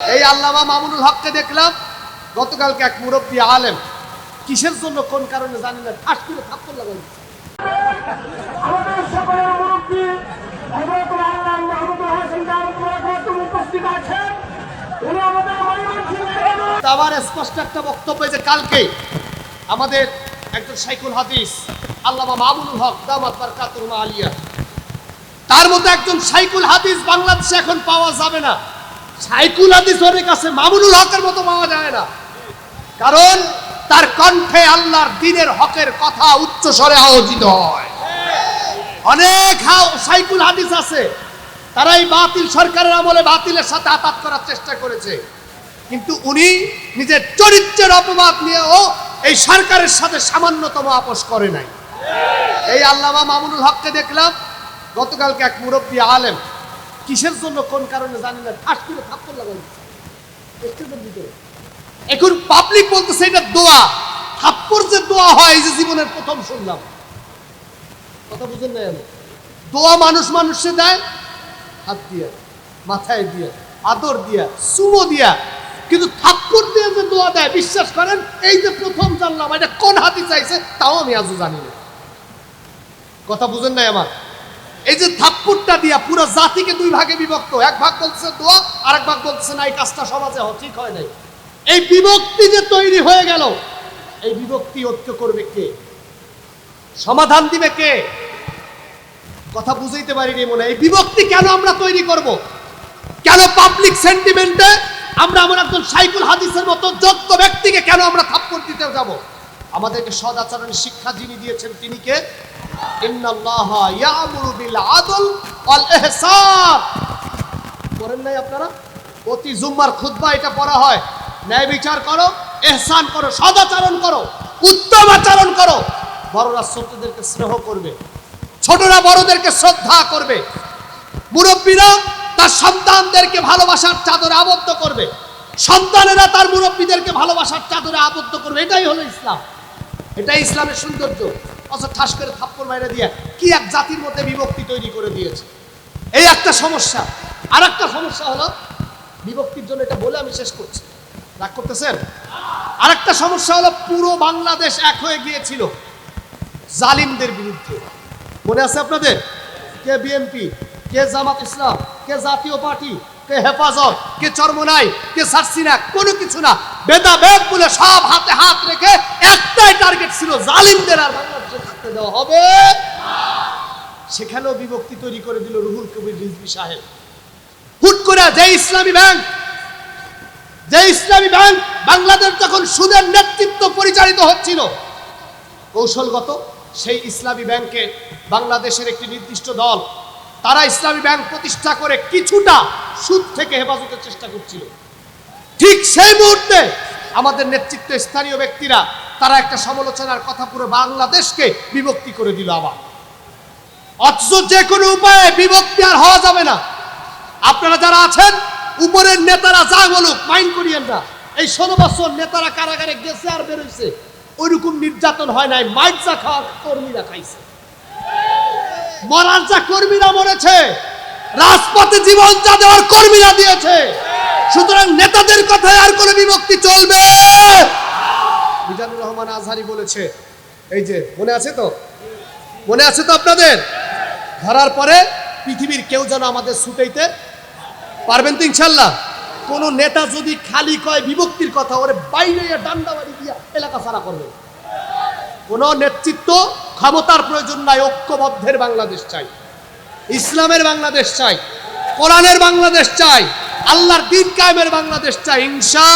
এই আল্লামা মামুনুল হককে দেখলাম গতকালকে এক মুরব্বী আলেম কিসের জন্য কোন কারণে জানি না ঠাস করে থাপ্পড় লাগাই আমার স্পষ্ট একটা বক্তব্য যে কালকে আমাদের একজন সাইকুল হাদিস আল্লামা মামুনুল হক দামাত বারকাতুল আলিয়া তার মতো একজন সাইকুল হাদিস বাংলাদেশে এখন পাওয়া যাবে না। সাইকুল হাদিস অনেক আছে মামুনুল হকের মতো পাওয়া যায় না। কারণ তার কণ্ঠে আল্লাহর দিনের হকের কথা উচ্চ স্বরে আয়োজিত হয়। অনেক সাইকুল হাদিস আছে। তারাই বাতিল সরকারের আমলে বাতিলের সাথে আতাত করার চেষ্টা করেছে। কিন্তু উনি নিজের চরিত্রের অপবাদ নিয়েও এই সরকারের সাথে সামান্যতম আপোষ করে নাই। এই আল্লামা মামুনুল হককে দেখলাম। গতকালকে এক মুরব্বী আলেম কিসের জন্য, কোন কারণে জানি না। ঠাস করে থাপ্পড় লাগাই এখন পাবলিক বলতেছে, এটা দোয়া। থাপ্পড় যে দোয়া হয়, এই যে জীবনের প্রথম শুনলাম। কথা বুঝেন না আমি দোয়া মানুষ মানুষে দেয়, হাত দিয়ে, মাথায় দিয়ে, আদর দিয়া সুমো দিয়া। কিন্তু থাপ্পড় দিয়ে যে দোয়া দেয়, বিশ্বাস করেন, এই যে প্রথম জানলাম, এটা কোন হাতি চাইছে তাও আমি আজও জানি না। কথা বুঝেন নাই আমার? এই যে থাপ্পড়টা দিয়া পুরো জাতিকে দুই ভাগে বিভক্ত, এক ভাগ বলতেছে দোয়া আর এক ভাগ বলতেছে না, এই কাজটা সমাজে ঠিক হয় নাই। এই বিভক্তি যে তৈরি হয়ে গেল, এই বিভক্তি ঐক্য করবে কে? সমাধান দিবে কে? কথা বুঝাইতে পারিনি মনে। এই বিভক্তি কেন আমরা তৈরি করব? কেন পাবলিক সেন্টিমেন্টে আমরা আমার একজন সাইকুল হাদিসের মতো যোগ্য ব্যক্তিকে কেন আমরা থাপ্পড় দিতে যাব? আমাদেরকে সদাচরণের শিক্ষা যিনি দিয়েছেন, তিনি কে? করেন নাই আপনারা? প্রতি জুম্মার খুতবা এটা পড়া হয়। করো এহসান করো, সদাচরণ করো, উত্তম আচরণ করো। বড়রা স্নেহ করবে, ছোটরা বড়দেরকে শ্রদ্ধা করবে। মুরব্বীরা তার সন্তানদেরকে ভালোবাসার চাদরে আবদ্ধ করবে। সন্তানেরা তার মুরব্বীদেরকে ভালোবাসার চাদরে আবদ্ধ করবে। এটাই হলো ইসলাম। এটাই ইসলামের সৌন্দর্য। অথচ ঠাস করে থাপ্পড় মাইরা দিয়ে কি এক জাতির মধ্যে বিভক্তি তৈরি করে দিয়েছে? এই একটা সমস্যা। আর একটা সমস্যা হলো, বিভক্তির জন্য এটা বলে আমি শেষ করছি। রাগ করতেছেন? আর একটা সমস্যা হলো, পুরো বাংলাদেশ এক হয়ে গিয়েছিল জালিমদের বিরুদ্ধে। মনে আছে আপনাদের? কে বিএনপি, কে জামাত ইসলাম, কে জাতীয় পার্টি, কে হেফাজত, কে চরমনাই, কে সারসিনা, কোনো কিছু না। বেদাবেদ বলে সব হাতে হাত রেখে একটাই টার্গেট ছিল জালিমদের আর বাংলাদেশে থাকতে দেওয়া হবে। সেখানেও বিভক্তি তৈরি করে দিল রুহুল কবির রিজভি সাহেব। হুট করে যে ইসলামী ব্যাংক যে ইসলামী ব্যাংক বাংলাদেশ যখন সুদের নেতৃত্ব পরিচালিত হচ্ছিল, কৌশলগত সেই ইসলামী ব্যাংকে বাংলাদেশের একটি নির্দিষ্ট দল, তারা ইসলামী ব্যাংক প্রতিষ্ঠা করে কিছুটা সুদ থেকে হেফাজতের চেষ্টা করছিল। ঠিক সেই মুহূর্তে আমাদের নেতৃত্বে স্থানীয় ব্যক্তিরা তারা একটা সমালোচনার কথা পুরো বাংলাদেশকে বিভক্তি করে দিল আবার। অথচ যে কোনো উপায়ে বিভক্তি আর হওয়া যাবে না। আপনারা যারা আছেন, উপরের নেতারা যা বলুক, মাইন্ড করিয়েন না। এই ষোলো বছর নেতারা কারাগারে গেছে আর বেরোইছে। ওইরকম নির্যাতন হয় নাই, মাইট যা খাওয়া কর্মীরা খাইছে। মরার যা কর্মীরা মরেছে, রাজপথে জীবন যা দেওয়ার কর্মীরা দিয়েছে। সুতরাং নেতাদের কথায় আর কোনো বিভক্তি চলবে রহমান আজহারি বলেছে। এই যে, মনে আছে তো? মনে আছে তো আপনাদের? ধরার পরে পৃথিবীর কেউ যেন আমাদের ছুটাইতে পারবেন তো ইনশাল্লাহ? কোন নেতা যদি খালি কয় বিভক্তির কথা, ওরে বাইরে ডান্ডা বাড়ি দিয়া এলাকা ছাড়া করবে। কোন নেতৃত্ব ক্ষমতার প্রয়োজন নাই, ঐক্যবদ্ধের বাংলাদেশ চাই। ইসলামের বাংলাদেশ চাই, কোরআনের বাংলাদেশ চাই, আল্লাহর দিন কায়েমের বাংলাদেশ চাই, ইনশা